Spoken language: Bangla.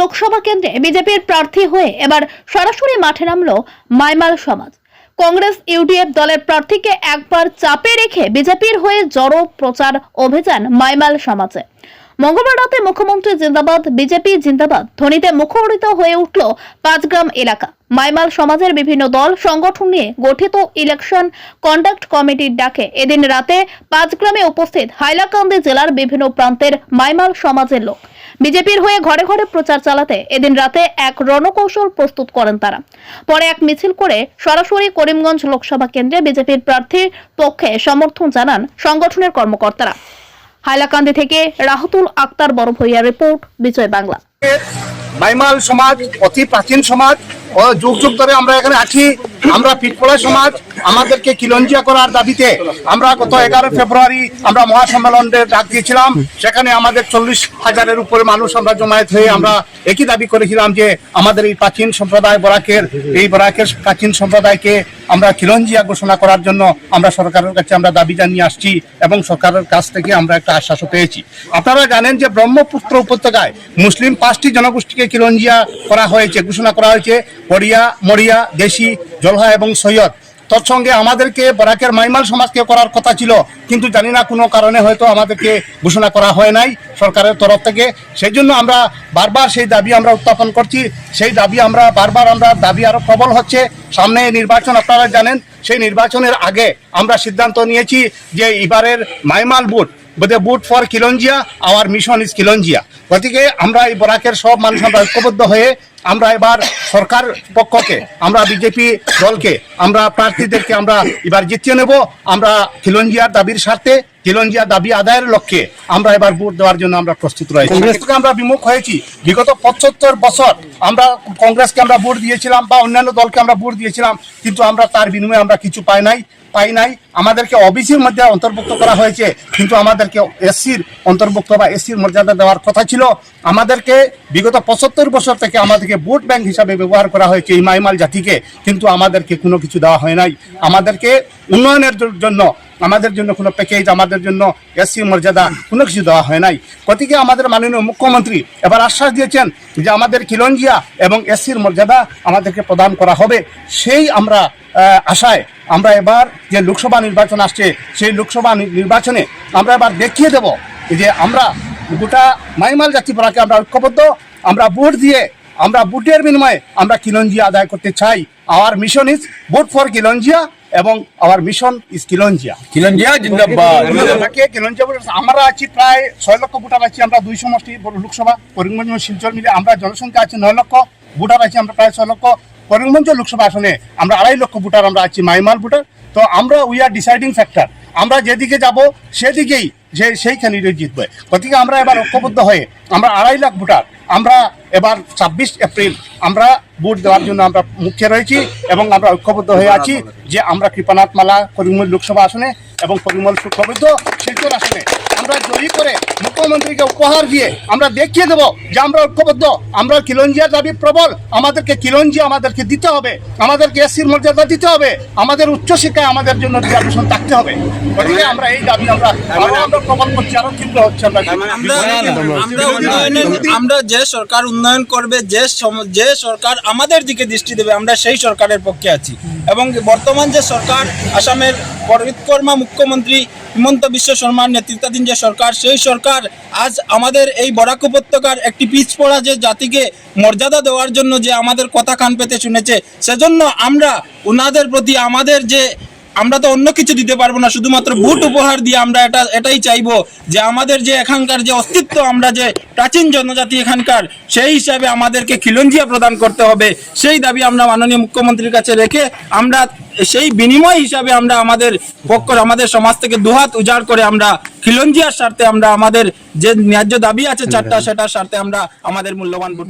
লোকসভা কেন্দ্রে বিজেপির প্রার্থী হয়ে এবার সরাসরি মাঠে নামলো মাইমাল সমাজ। কংগ্রেস, ইউডিএফ দলের প্রার্থীকে একবার চাপে রেখে বিজেপির হয়ে জড়ো প্রচার অভিযান মাইমাল সমাজে। মঙ্গলবার রাতে মুখ্যমন্ত্রী জিন্দাবাদ, বিজেপি জিন্দাবাদ ধ্বনিতে মুখরিত হয়ে উঠল পাঁচগ্রাম এলাকা। মাইমাল সমাজের বিভিন্ন দল সংগঠন নিয়ে গঠিত ইলেকশন কন্ডাক্ট কমিটির ডাকে এদিন রাতে পাঁচগ্রামে উপস্থিত হাইলাকান্দি জেলার বিভিন্ন প্রান্তের মাইমাল সমাজের লোক। বিজেপির হয়ে ঘরে ঘরে প্রচার চালাতে এদিন রাতে এক রণকৌশল প্রস্তুত করেন তারা। পরে এক মিছিল করে সরাসরি করিমগঞ্জ লোকসভা কেন্দ্রে বিজেপির প্রার্থীর পক্ষে সমর্থন জানান সংগঠনের কর্মকর্তারা। হাইলাকান্দি থেকে রাহতুল আক্তার বড় ভইয়া রিপোর্ট, বিজয় বাংলা। বাইমাল সমাজ, অতি প্রাচীন সমাজ যুগ যুগ ধরে আমরা এখানে আছি। আমরা পিটপড়া সমাজ, আমাদেরকে কিলঞ্জিয়া করার দাবিতে আমরা গত এগারো ফেব্রুয়ারি আমরা মহাসম্মেলন ডাক দিয়েছিলাম। সেখানে আমাদের চল্লিশ হাজারের উপরে মানুষ আমরা জমায়েত হয়ে আমরা একই দাবি করেছিলাম যে আমাদের এই প্রাচীন সম্প্রদায় বরাকের, এই বরাকের প্রাচীন সম্প্রদায়কে আমরা কিলঞ্জিয়া ঘোষণা করার জন্য আমরা সরকারের কাছে আমরা দাবি জানিয়ে আসছি এবং সরকারের কাছ থেকে আমরা একটা আশ্বাসও পেয়েছি। আপনারা জানেন যে ব্রহ্মপুত্র উপত্যকায় মুসলিম পাঁচটি জনগোষ্ঠীকে চিরঞ্জিয়া করা হয়েছে, ঘোষণা করা হয়েছে, পড়িয়া, মরিয়া, দেশি, জলহা এবং সৈয়দ। তৎসঙ্গে আমাদেরকে বরাকের মাইমাল সমাজকে করার কথা ছিল, কিন্তু জানি না কোনো কারণে হয়তো আমাদেরকে ঘোষণা করা হয় নাই সরকারের তরফ থেকে। সেই জন্য আমরা বারবার সেই দাবি আমরা উত্থাপন করছি। সেই দাবি আমরা বারবার আমরা দাবি আরও প্রবল হচ্ছে। সামনে নির্বাচন আপনারা জানেন, সেই নির্বাচনের আগে আমরা সিদ্ধান্ত নিয়েছি যে এবারের মাইমাল বুট বোধে vote for Kilanjia our mission is Kilanjia গতিকে আমরা এই বরাকের সব মানুষ আমরা ঐক্যবদ্ধ হয়ে আমরা এবার সরকার পক্ষকে আমরা বিজেপি দলকে আমরা প্রার্থীদেরকে আমরা এবার জিতিয়ে নেব। আমরা খিলঞ্জিয়ার দাবির স্বার্থে খিলঞ্জিয়া দাবি আদায়ের লক্ষ্যে আমরা এবার ভোট দেওয়ার জন্য আমরা প্রস্তুত রয়েছি। কংগ্রেস থেকে আমরা বিমুখ হয়েছি। বিগত পঁচাত্তর বছর আমরা কংগ্রেসকে আমরা ভোট দিয়েছিলাম বা অন্যান্য দলকে আমরা ভোট দিয়েছিলাম কিন্তু আমরা তার বিনিময়ে আমরা কিছু পাই নাই। পাই নাই। আমাদেরকে অবিসির মধ্যে অন্তর্ভুক্ত করা হয়েছে। কিন্তু আমাদেরকে এসির অন্তর্ভুক্ত বা এসির মর্যাদা দেওয়ার কথা ছিল। আমাদেরকে বিগত পঁচাত্তর বছর থেকে আমাদেরকে ভোট ব্যাংক হিসাবে ব্যবহার করা হয়েছে ইমাইমাল মাইমাল জাতিকে। কিন্তু আমাদেরকে কোনো কিছু দেওয়া হয় নাই। আমাদেরকে উন্নয়নের জন্য আমাদের জন্য কোনো প্যাকেজ আমাদের জন্য এসসি মর্যাদা কোনো কিছু দেওয়া হয় নাই। গতিকে আমাদের মাননীয় মুখ্যমন্ত্রী এবার আশ্বাস দিয়েছেন যে আমাদের খিলঞ্জিয়া এবং এসসির মর্যাদা আমাদেরকে প্রদান করা হবে। সেই আমরা আশায় আমরা এবার যে লোকসভা নির্বাচন আসছে, সেই লোকসভা নির্বাচনে আমরা এবার দেখিয়ে দেব যে আমরা গোটা মাইমাল জাতি পড়াকে আমরা ঐক্যবদ্ধ, আমরা ভোট দিয়ে আমরা ভোটের বিনিময়ে আমরা কিলঞ্জিয়া আদায় করতে চাই। Our mission is vote for Kilanjia এবং our mission is Kilanjia Kilanjia জিন্দাবাদ। কিলঞ্জিয়া আমরা আছি প্রায় ছয় লক্ষ ভোটার আছি আমরা দুই সমষ্টি লোকসভা করিমগঞ্জ শিলচর মিলে আমরা জনসংখ্যা আছে নয় লক্ষ ভোটার আছি আমরা প্রায় ছয় লক্ষ। করিমগঞ্জ লোকসভা আসনে আমরা আড়াই লক্ষ ভোটার আমরা আছি মাইমাল ভোটার। তো আমরা উই আর ডিসাইডিং ফ্যাক্টর আমরা যেদিকে যাব সেদিকেই যে সেই ক্যান্ডিডেট জিতবে। গতিকে আমরা এবার ঐক্যবদ্ধ হয়ে আমরা আড়াই লাখ ভোটার আমরা এবার ছাব্বিশ এপ্রিল আমরা ভোট দেওয়ার জন্য আমরা মুখ্যে রয়েছি এবং আমরা ঐক্যবদ্ধ হয়ে আছি যে আমরা কৃপানাথ মালা করিমল লোকসভা আসনে এবং করিমল সুখবদ্ধ শিল্পের আসনে আমরা জয়ী করে মুখ্যমন্ত্রীকে উপহার দিয়ে আমরা দেখিয়ে দেবো যে আমরা ঐক্যবদ্ধ আমরা কিলঞ্জিয়া দাবি প্রবল আমাদেরকে কিলঞ্জিয়া আমাদেরকে দিতে হবে আমাদেরকে এসির মর্যাদা দিতে হবে আমাদের উচ্চশিক্ষায় আমাদের জন্য রিজার্ভেশন থাকতে হবে। গতিকে আমরা এই দাবি আমরা আমরা প্রবল করছি আরও তীব্র হচ্ছে আমরা। আমরা আমরা উন্নয়নের আমরা যে সরকার উন্নয়ন করবে যে যে সরকার আমাদের দিকে দৃষ্টি দেবে আমরা সেই সরকারের পক্ষে আছি। এবং বর্তমান যে সরকার আসামের পরিকর্মা মুখ্যমন্ত্রী হিমন্ত বিশ্ব শর্মার নেতৃত্বাধীন যে সরকার, সেই সরকার আজ আমাদের এই বরাক উপত্যকার একটি পিছপড়া যে জাতিকে মর্যাদা দেওয়ার জন্য যে আমাদের কথা কান পেতে শুনেছে, সেজন্য আমরা উনাদের প্রতি আমাদের যে আমরা তো অন্য কিছু দিতে পারব না, শুধুমাত্র বুট উপহার দিয়ে আমরা এটা, এটাই চাইব যে আমাদের যে এখানকার যে অস্তিত্ব, আমরা যে প্রাচীন জনজাতি এখানকার, সেই হিসাবে আমাদেরকে খিলঞ্জিয়া প্রদান করতে হবে। সেই দাবি আমরা মাননীয় মুখ্যমন্ত্রীর কাছে রেখে আমরা সেই বিনিময় হিসাবে আমরা আমাদের পক্ষ আমাদের সমাজ থেকে দুহাত উজাড় করে আমরা খিলঞ্জিয়ার স্বার্থে আমরা আমাদের যে ন্যায্য দাবি আছে চারটা সেটার স্বার্থে আমরা আমাদের মূল্যবান ভোট